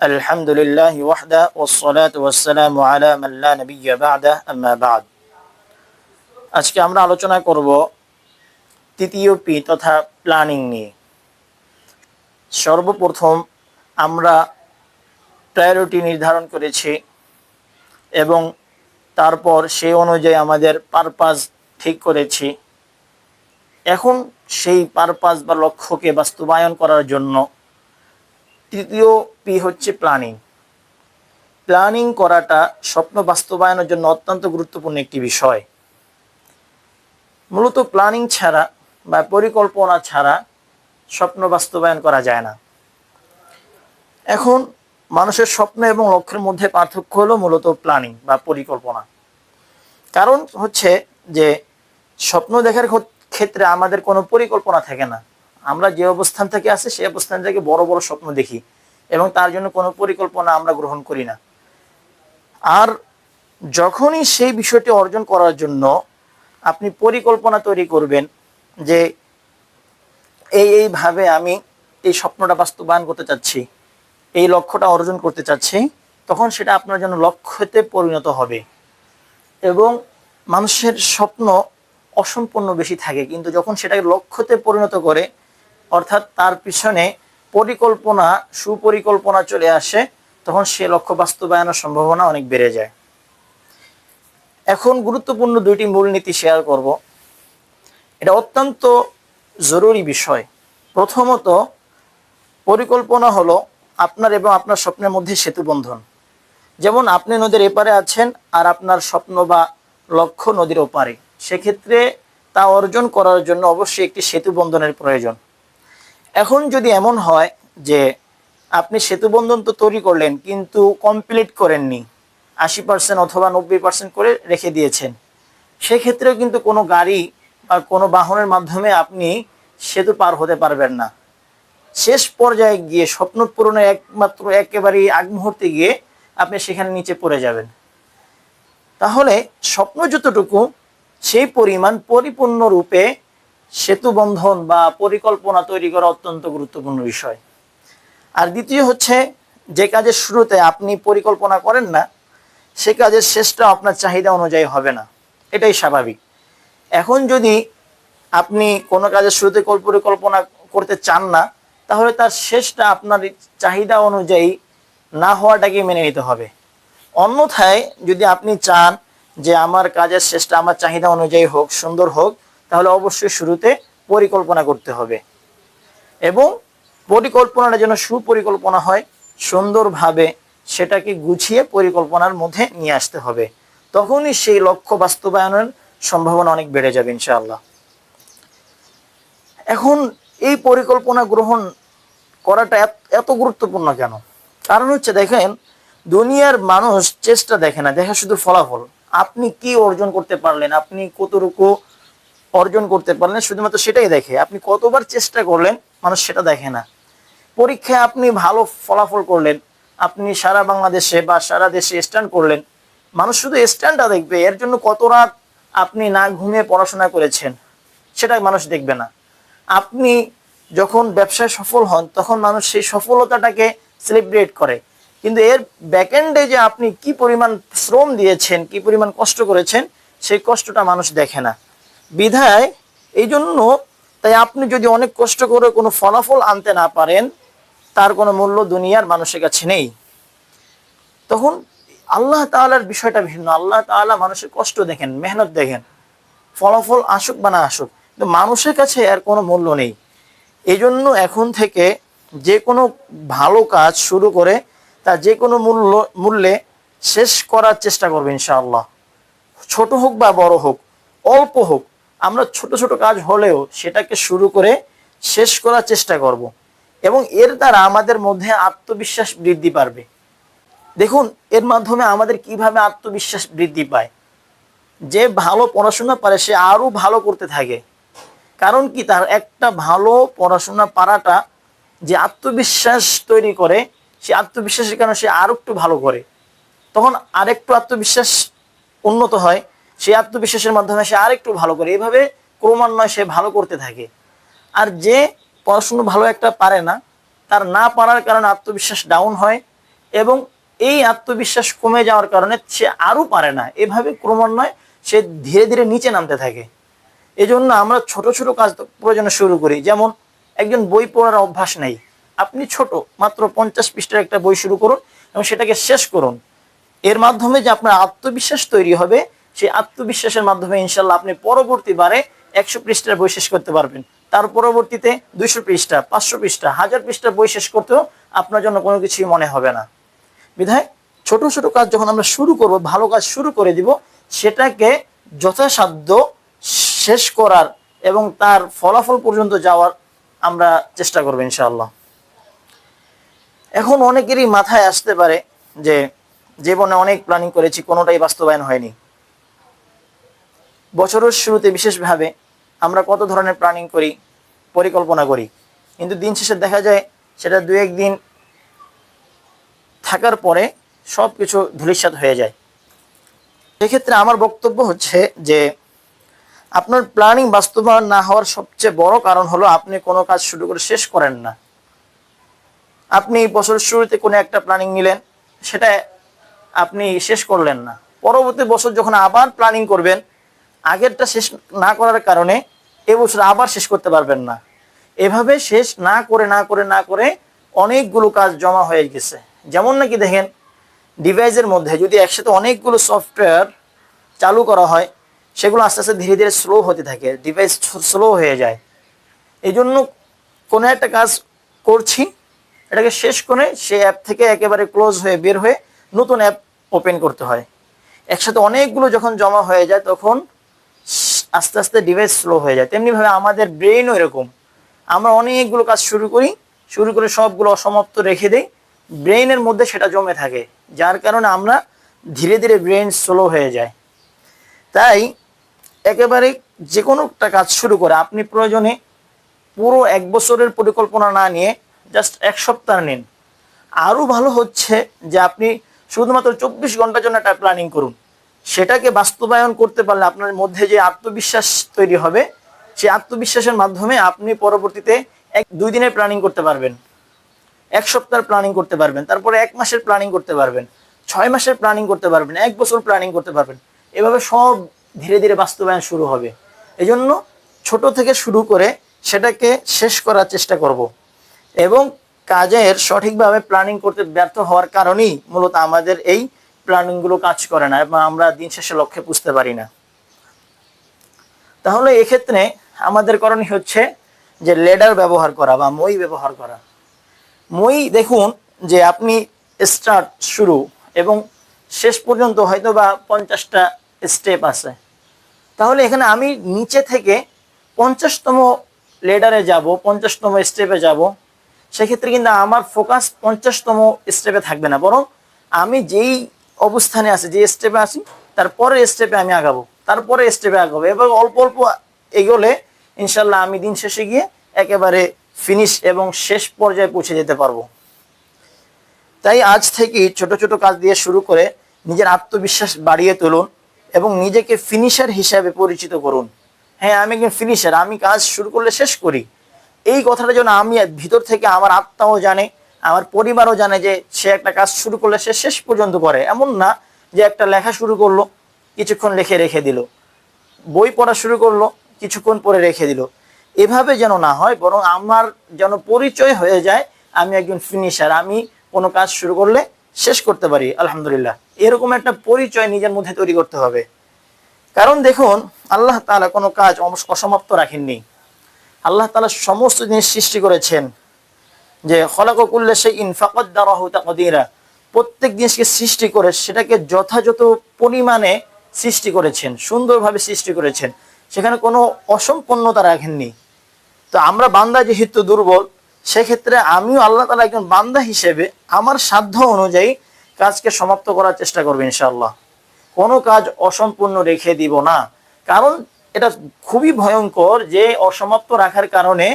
الحمد لله وحده والصلاة والسلام على من لا نبي بعده أما بعد আজকে আমরা আলোচনা করব তৃতীয় পি তথা প্ল্যানিং নিয়ে সর্বপ্রথম আমরা প্রায়োরিটি নির্ধারণ করেছি এবং তারপর সেই অনুযায়ী আমাদের পারপাস ঠিক করেছি এখন সেই পারপাস বা লক্ষ্যকে বাস্তবায়ন করার জন্য তৃতীয় পি হচ্ছে প্ল্যানিং প্ল্যানিং করাটা স্বপ্ন বাস্তবায়নের জন্য অত্যন্ত গুরুত্বপূর্ণ একটি বিষয়। মূলত প্ল্যানিং ছাড়া বা পরিকল্পনা ছাড়া স্বপ্ন বাস্তবায়ন করা যায় না। এখন মানুষের স্বপ্ন এবং লক্ষ্যের মধ্যে পার্থক্য হলো মূলত প্ল্যানিং বা পরিকল্পনা। কারণ হচ্ছে যে স্বপ্ন দেখার ক্ষেত্রে আমাদের কোনো পরিকল্পনা থাকে না। আমরা যে অবস্থান থেকে আসি, সেই অবস্থান থেকে বড় বড় স্বপ্ন দেখি এবং তার জন্য কোনো পরিকল্পনা আমরা গ্রহণ করি না। আর যখনই সেই বিষয়টি অর্জন করার জন্য আপনি পরিকল্পনা তৈরি করবেন যে এই, এইভাবে আমি এই স্বপ্নটা বাস্তবায়ন করতে চাচ্ছি, এই লক্ষ্যটা অর্জন করতে চাচ্ছি, তখন সেটা আপনার জন্য লক্ষ্যতে পরিণত হবে। এবং মানুষের স্বপ্ন অসম্পূর্ণ বেশি থাকে, কিন্তু যখন সেটাকে লক্ষ্যতে পরিণত করে অর্থাৎ তার পিছনে পরিকল্পনা, সুপরিকল্পনা চলে আসে, তখন সে লক্ষ্য বাস্তবায়নের সম্ভাবনা অনেক বেড়ে যায়। এখন গুরুত্বপূর্ণ দুইটি মূলনীতি শেয়ার করব। এটা অত্যন্ত জরুরি বিষয়। প্রথমত, পরিকল্পনা হলো আপনার এবং আপনার স্বপ্নের মধ্যে সেতু বন্ধন। যেমন আপনি নদীর এপারে আছেন আর আপনার স্বপ্ন বা লক্ষ্য নদীর ওপারে। সেক্ষেত্রে তা অর্জন করার জন্য অবশ্যই একটি সেতু বন্ধনের প্রয়োজন। এখন যদি এমন হয় যে আপনি সেতু বন্ধন তো তৈরি করলেন, কিন্তু কমপ্লিট করেননি, আশি পার্সেন্ট অথবা নব্বই পার্সেন্ট করে রেখে দিয়েছেন, সেক্ষেত্রেও কিন্তু কোনো গাড়ি বা কোনো বাহনের মাধ্যমে আপনি সেতু পার হতে পারবেন না। শেষ পর্যায়ে গিয়ে স্বপ্ন পূরণের একমাত্র একেবারেই আগ মুহূর্তে গিয়ে আপনি সেখানে নিচে পড়ে যাবেন। তাহলে স্বপ্ন যতটুকু, সেই পরিমাণ পরিপূর্ণ রূপে সেতু বন্ধন বা পরিকল্পনা তৈরি করা অত্যন্ত গুরুত্বপূর্ণ বিষয়। আর দ্বিতীয় হচ্ছে, যে কাজের শুরুতে আপনি পরিকল্পনা করেন না, সে কাজের শেষটা আপনার চাহিদা অনুযায়ী হবে না। এটাই স্বাভাবিক। এখন যদি আপনি কোনো কাজের শুরুতে পরিকল্পনা করতে চান না, তাহলে তার শেষটা আপনার চাহিদা অনুযায়ী না হওয়াটাকে মেনে নিতে হবে। অন্যথায় যদি আপনি চান যে আমার কাজের শেষটা আমার চাহিদা অনুযায়ী হোক, সুন্দর হোক তাহলে অবশ্যই শুরুতে পরিকল্পনা করতে হবে। এবং পরিকল্পনাটা যেন সুপরিকল্পনা হয়, সুন্দরভাবে সেটাকে গুছিয়ে পরিকল্পনার মধ্যে নিয়ে আসতে হবে। তখনই সেই লক্ষ্য বাস্তবায়নের সম্ভাবনা অনেক বেড়ে যাবে ইনশাআল্লাহ। এখন এই পরিকল্পনা গ্রহণ করাটা এত- গুরুত্বপূর্ণ কেন? কারণ হচ্ছে দেখেন, দুনিয়ার মানুষ চেষ্টা দেখে না, দেখে শুধু ফলাফল। আপনি কি অর্জন করতে পারলেন, আপনি কতটুকু অর্জন করতে পারলেন শুধুমাত্র সেটাই দেখে। আপনি কতবার চেষ্টা করলেন, মানুষ সেটা দেখে না। পরীক্ষায় আপনি ভালো ফলাফল করলেন, আপনি সারা বাংলাদেশে বা সারা দেশে স্ট্যান্ড করলেন। মানুষ শুধু স্ট্যান্ডটা দেখবে, এর জন্য কত রাত আপনি না ঘুমিয়ে পড়াশোনা করেছেন, সেটা মানুষ দেখবে না। আপনি যখন ব্যবসায় সফল হন, তখন মানুষ সেই সফলতাটাকে সেলিব্রেট করে। কিন্তু এর ব্যাকএন্ডে যে আপনি কি পরিমাণ শ্রম দিয়েছেন, কি পরিমাণ কষ্ট করেছেন, সেই কষ্টটা মানুষ দেখে না। বিধায় এই জন্য তাই আপনি যদি অনেক কষ্ট করে কোনো ফলাফল আনতে না পারেন, তার কোনো মূল্য দুনিয়ার মানুষের কাছে নেই। তখন আল্লাহ তাআলার বিষয়টা ভিন্ন। আল্লাহ তাআলা মানুষের কষ্ট দেখেন, মেহনত দেখেন, ফলাফল আসুক বা না আসুক, কিন্তু মানুষের কাছে এর কোনো মূল্য নেই। এই জন্য এখন থেকে যে কোনো ভালো কাজ শুরু করে তা যে কোনো মূল্য, মূল্যে শেষ করার চেষ্টা করবে ইনশাআল্লাহ। ছোট হোক বা বড় হোক, অল্প হোক আমরা ছোট ছোট কাজ হলেও সেটাকে শুরু করে শেষ করার চেষ্টা করব। এবং এর দ্বারা আমাদের মধ্যে আত্মবিশ্বাস বৃদ্ধি পারবে। দেখুন, এর মাধ্যমে আমাদের কীভাবে আত্মবিশ্বাস বৃদ্ধি পায়। যে ভালো পড়াশোনা পারে, সে আরও ভালো করতে থাকে। কারণ কি? তার একটা ভালো পড়াশোনা পারাটা যে আত্মবিশ্বাস তৈরি করে, সে আত্মবিশ্বাসের কারণে সে আরও একটু ভালো করে। তখন আরেকটু আত্মবিশ্বাস উন্নত হয়। সেই আত্মবিশ্বাসের মাধ্যমে সে আরেকটু ভালো করে এইভাবে ক্রমান্বয়ে সে ভালো করতে থাকে। আর যে পড়াশুনো ভালো একটা পারে না, তার না পারার কারণে আত্মবিশ্বাস ডাউন হয় এবং এই আত্মবিশ্বাস কমে যাওয়ার কারণে সে আরও পারে না। এভাবে ক্রমান্বয়ে সে ধীরে ধীরে নিচে নামতে থাকে। এই জন্য আমরা ছোট ছোট কাজ প্রয়োজনে শুরু করি। যেমন একজন বই পড়ার অভ্যাস নেই। আপনি ছোট, মাত্র পঞ্চাশ পৃষ্ঠার একটা বই শুরু করুন এবং সেটাকে শেষ করুন। এর মাধ্যমে যে আপনার আত্মবিশ্বাস তৈরি হবে সেই আত্মবিশ্বাসের মাধ্যমে ইনশাল্লাহ আপনি পরবর্তীবারে একশো পৃষ্ঠার বই শেষ করতে পারবেন। তার পরবর্তীতে দুইশো পৃষ্ঠা, পাঁচশো পৃষ্ঠা, হাজার পৃষ্ঠার বই শেষ করতেও আপনার জন্য কোনো কিছুই মনে হবে না। বিধায় ছোট ছোট কাজ যখন আমরা শুরু করব, ভালো কাজ শুরু করে দিব, সেটাকে যথাসাধ্য শেষ করার এবং তার ফলাফল পর্যন্ত যাওয়ার আমরা চেষ্টা করব ইনশাআল্লাহ। এখন অনেকেরই মাথায় আসতে পারে যে জীবনে অনেক প্ল্যানিং করেছি, কোনোটাই বাস্তবায়ন হয়নি। বছরের শুরুতে বিশেষভাবে আমরা কত ধরনের প্ল্যানিং করি, পরিকল্পনা করি। কিন্তু দিন শেষে দেখা যায় সেটা দু একদিন থাকার পরে সব কিছু ধূলিসাৎ হয়ে যায়। সেক্ষেত্রে আমার বক্তব্য হচ্ছে যে আপনার প্ল্যানিং বাস্তবায়ন না হওয়ার সবচেয়ে বড় কারণ হলো আপনি কোনো কাজ শুরু করে শেষ করেন না। আপনি বছরের শুরুতে কোনো একটা প্ল্যানিং নিলেন, সেটা আপনি শেষ করলেন না। পরবর্তী বছর যখন আবার প্ল্যানিং করবেন আগেরটা শেষ না করার কারণে এবছর আবার শেষ করতে পারবেন না। এভাবে শেষ না করে না করে না করে অনেকগুলো কাজ জমা হয়ে গেছে। যেমন নাকি দেখেন, ডিভাইসের মধ্যে যদি একসাথে অনেকগুলো সফটওয়্যার চালু করা হয়, সেগুলো আস্তে আস্তে ধীরে ধীরে স্লো হতে থাকে, ডিভাইস স্লো হয়ে যায়। এই জন্য কোনো একটা কাজ করছি, এটাকে শেষ করে সে অ্যাপ থেকে একেবারে ক্লোজ হয়ে বের হয়ে নতুন অ্যাপ ওপেন করতে হয়। একসাথে অনেকগুলো যখন জমা হয়ে যায়, তখন আস্তে আস্তে ডিভাইস স্লো হয়ে যায়। তেমনিভাবে আমাদের ব্রেনও এরকম। আমরা অনেকগুলো কাজ শুরু করি, শুরু করে সবগুলো অসমাপ্ত রেখে দিই। ব্রেইনের মধ্যে সেটা জমে থাকে, যার কারণে আমরা ধীরে ধীরে ব্রেন স্লো হয়ে যায়। তাই একেবারে যে কোনো একটা কাজ শুরু করে, আপনি প্রয়োজনে পুরো এক বছরের পরিকল্পনা না নিয়ে জাস্ট এক সপ্তাহ নিন। আরও ভালো হচ্ছে যে আপনি শুধুমাত্র চব্বিশ ঘণ্টার জন্য একটা প্ল্যানিং করুন। সেটাকে বাস্তবায়ন করতে পারলে আপনার মধ্যে যে আত্মবিশ্বাস তৈরি হবে, সেই আত্মবিশ্বাসের মাধ্যমে আপনি পরবর্তীতে এক, দুই দিনের প্ল্যানিং করতে পারবেন। এক সপ্তাহের প্ল্যানিং করতে পারবেন, তারপরে এক মাসের প্ল্যানিং করতে পারবেন, ছয় মাসের প্ল্যানিং করতে পারবেন, এক বছর প্ল্যানিং করতে পারবেন। এভাবে সব ধীরে ধীরে বাস্তবায়ন শুরু হবে। এজন্য ছোট থেকে শুরু করে সেটাকে শেষ করার চেষ্টা করব। এবং কাজের সঠিকভাবে প্ল্যানিং করতে ব্যর্থ হওয়ার কারণেই মূলত আমাদের এই প্ল্যানিংগুলো কাজ করে না এবং আমরা দিন শেষে লক্ষ্যে বুঝতে পারি না। তাহলে এক্ষেত্রে আমাদের করণীয় হচ্ছে যে লেডার ব্যবহার করা বা মই ব্যবহার করা। মই দেখুন যে আপনি স্টার্ট শুরু এবং শেষ পর্যন্ত হয়তো বা পঞ্চাশটা স্টেপ আছে। তাহলে এখানে আমি নিচে থেকে পঞ্চাশতম লেডারে যাব, পঞ্চাশতম স্টেপে যাব। সেক্ষেত্রে কিন্তু আমার ফোকাস পঞ্চাশতম স্টেপে থাকবে না। বরং আমি যেই অবস্থানে আছি, যে স্টেপে আছি তারপরে স্টেপে আমি আগাবো তারপরে স্টেপে আগাবো এবার অল্প অল্প এগোলে ইনশাল্লাহ আমি দিন শেষে গিয়ে একেবারে ফিনিশ এবং শেষ পর্যায়ে পৌঁছে যেতে পারব। তাই আজ থেকে ছোট ছোট কাজ দিয়ে শুরু করে নিজের আত্মবিশ্বাস বাড়িয়ে তুলুন এবং নিজেকে ফিনিশার হিসাবে পরিচিত করুন। হ্যাঁ আমি একজন ফিনিশার আমি কাজ শুরু করলে শেষ করি। এই কথাটা যেন আমি ভিতর থেকে আমার আত্মাও জানে আমার পরিবারও জানে যে সে একটা কাজ শুরু করলে সে শেষ পর্যন্ত করে। এমন না যে একটা লেখা শুরু করল, কিছুক্ষণ লেখে রেখে দিল। বই পড়া শুরু করল, কিছুক্ষণ পরে রেখে দিল। এভাবে যেন না হয়, বরং আমার যেন পরিচয় হয়ে যায়, আমি একজন ফিনিশার আমি কোনো কাজ শুরু করলে শেষ করতে পারি, আলহামদুলিল্লাহ। এরকম একটা পরিচয় নিজের মধ্যে তৈরি করতে হবে। কারণ দেখুন, আল্লাহ তালা কোনো কাজ অস- অসমাপ্ত রাখেননি। আল্লাহ তালা সমস্ত জিনিস সৃষ্টি করেছেন। যে খলাকুল্লে সেই ইনফাকদ্দারাহু তাকদীরা, প্রত্যেক জিনিসকে সৃষ্টি করে সেটাকে যথাযথ পরিমাণে সৃষ্টি করেছেন, সুন্দরভাবে সৃষ্টি করেছেন। সেখানে কোনো অসম্পূর্ণতা রাখেননি। তো আমরা বান্দা যেহেতু দুর্বল, সেক্ষেত্রে আমিও আল্লাহ তালা একজন বান্দা হিসেবে আমার সাধ্য অনুযায়ী কাজকে সমাপ্ত করার চেষ্টা করব ইনশাআল্লাহ। কোনো কাজ অসম্পূর্ণ রেখে দিব না। কারণ এটা খুবই ভয়ঙ্কর যে অসমাপ্ত রাখার কারণে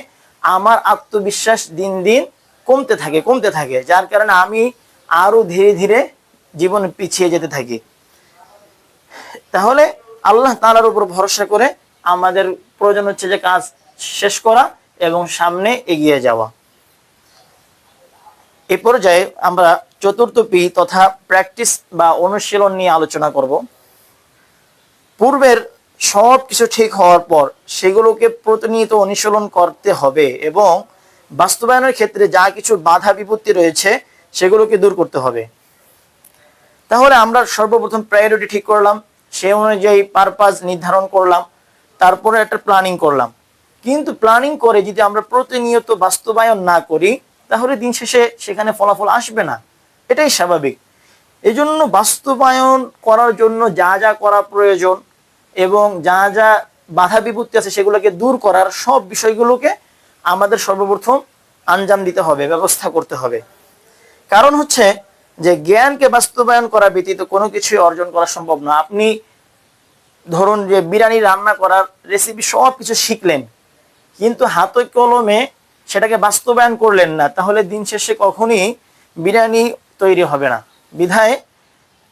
আমার আত্মবিশ্বাস দিন দিন কমতে থাকে কমতে থাকে। যার কারণে আমি আরও ধীরে ধীরে জীবন পিছিয়ে যেতে থাকি। তাহলে আল্লাহ তাআলার উপর ভরসা করে আমাদের প্রয়োজন হচ্ছে যে কাজ শেষ করা এবং সামনে এগিয়ে যাওয়া। এ পর্যায়ে আমরা চতুর্থ পি তথা প্র্যাকটিস বা অনুশীলন নিয়ে আলোচনা করব। পূর্বের সব কিছু ঠিক হওয়ার পর সেগুলোকে প্রতিনিয়ত অনুশীলন করতে হবে এবং বাস্তবায়নের ক্ষেত্রে যা কিছু বাধা বিপত্তি রয়েছে সেগুলোকে দূর করতে হবে। তাহলে আমরা সর্বপ্রথম প্রায়োরিটি ঠিক করলাম, সে অনুযায়ী পারপাস নির্ধারণ করলাম, তারপরে একটা প্ল্যানিং করলাম। কিন্তু প্ল্যানিং করে যদি আমরা প্রতিনিয়ত বাস্তবায়ন না করি, তাহলে দিন শেষে সেখানে ফলাফল আসবে না। এটাই স্বাভাবিক। এই জন্য বাস্তবায়ন করার জন্য যা যা করা প্রয়োজন এবং যা যা বাধা বিপত্তি আছে সেগুলোকে দূর করার সব বিষয়গুলোকে আমাদের সর্বপ্রথম আঞ্জাম দিতে হবে, ব্যবস্থা করতে হবে। কারণ হচ্ছে যে জ্ঞানকে বাস্তবায়ন করা ব্যতীত কোনো কিছুই অর্জন করা সম্ভব না আপনি ধরুন যে বিরিয়ানি রান্না করার রেসিপি সব কিছু শিখলেন, কিন্তু হাতে কলমে সেটাকে বাস্তবায়ন করলেন না, তাহলে দিন শেষে কখনই বিরিয়ানি তৈরি হবে না। বিধায়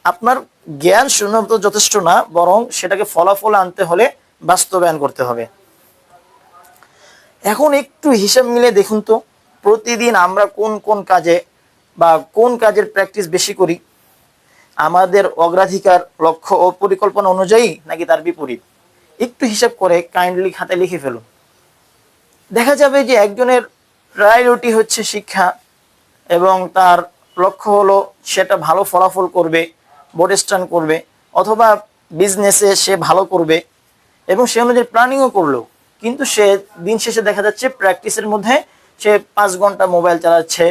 আপনার জ্ঞান শুধুমাত্র যথেষ্ট না, বরং সেটাকে ফলাফল আনতে হলে বাস্তবায়ন করতে হবে। এখন একটু হিসাব মিলে দেখুন তো, প্রতিদিন আমরা কোন কোন কাজে বা কোন কাজের প্র্যাকটিস বেশি করি? আমাদের অগ্রাধিকার, লক্ষ্য ও পরিকল্পনা অনুযায়ী নাকি তার বিপরীত? একটু হিসাব করে কাইন্ডলি খাতে লিখে ফেলুন। দেখা যাবে যে একজনের প্রায়োরিটি হচ্ছে শিক্ষা এবং তার লক্ষ্য হলো সেটা ভালো ফলাফল করবে। বোর্ড স্ট্যান্ড করবে অথবা বিজনেসে সে ভালো করবে এবং সে অনুযায়ী প্ল্যানিংও করল। কিন্তু সে দিন শেষে দেখা যাচ্ছে প্র্যাকটিসের মধ্যে সে পাঁচ ঘণ্টা মোবাইল চালাচ্ছে,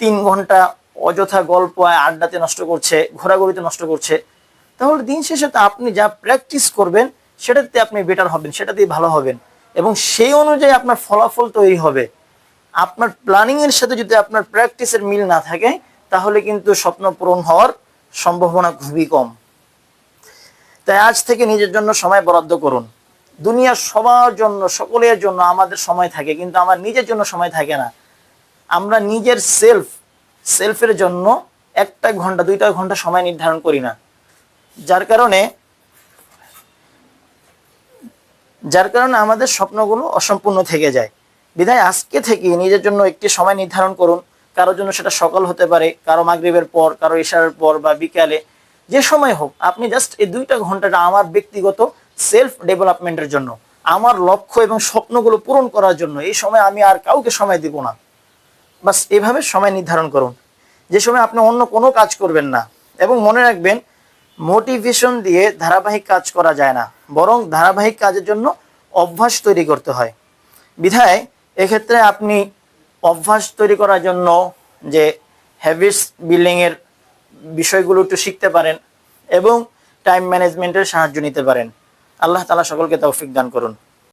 তিন ঘণ্টা অযথা গল্প, আড্ডাতে নষ্ট করছে, ঘোরাঘুরিতে নষ্ট করছে। তাহলে দিন শেষে তো আপনি যা প্র্যাকটিস করবেন, সেটাতে আপনি বেটার হবেন, সেটাতেই ভালো হবেন। এবং সেই অনুযায়ী আপনার ফলাফল তৈরি হবে। আপনার প্ল্যানিংয়ের সাথে যদি আপনার প্র্যাকটিসের মিল না থাকে, তাহলে কিন্তু স্বপ্ন পূরণ হওয়ার সম্ভাবনা খুবই কম। তাই আজ থেকে নিজের জন্য সময় বরাদ্দ করুন। দুনিয়ার সবার জন্য, সকলের জন্য আমাদের সময় থাকে, কিন্তু আমার নিজের জন্য সময় থাকে না। আমরা নিজের সেলফ সেলফের জন্য একটা ঘণ্টা, দুইটা ঘণ্টা সময় নির্ধারণ করি না। যার কারণে যার কারণে আমাদের স্বপ্নগুলো অসম্পূর্ণ থেকে যায়। বিধায় আজকে থেকে নিজের জন্য একটি সময় নির্ধারণ করুন। কারোর জন্য সেটা সকাল হতে পারে, কারও মাগরিবের পর, কারও ইশারের পর বা বিকালে, যে সময় হোক, আপনি জাস্ট এই দুইটা ঘন্টাটা আমার ব্যক্তিগত সেলফ ডেভেলপমেন্টের জন্য, আমার লক্ষ্য এবং স্বপ্নগুলো পূরণ করার জন্য, এই সময় আমি আর কাউকে সময় দিব না। বাস এভাবে সময় নির্ধারণ করুন। যে সময় আপনি অন্য কোনো কাজ করবেন না এবং মনে রাখবেন মোটিভেশন দিয়ে ধারাবাহিক কাজ করা যায় না, বরং ধারাবাহিক কাজের জন্য অভ্যাস তৈরি করতে হয়। বিধায় এক্ষেত্রে আপনি অভ্যাস তৈরি করার জন্য যে হ্যাবিটস বিল্ডিংয়ের বিষয়গুলো একটু শিখতে পারেন এবং টাইম ম্যানেজমেন্টের সাহায্য নিতে পারেন। আল্লাহ তালা সকলকে তৌফিক দান করুন।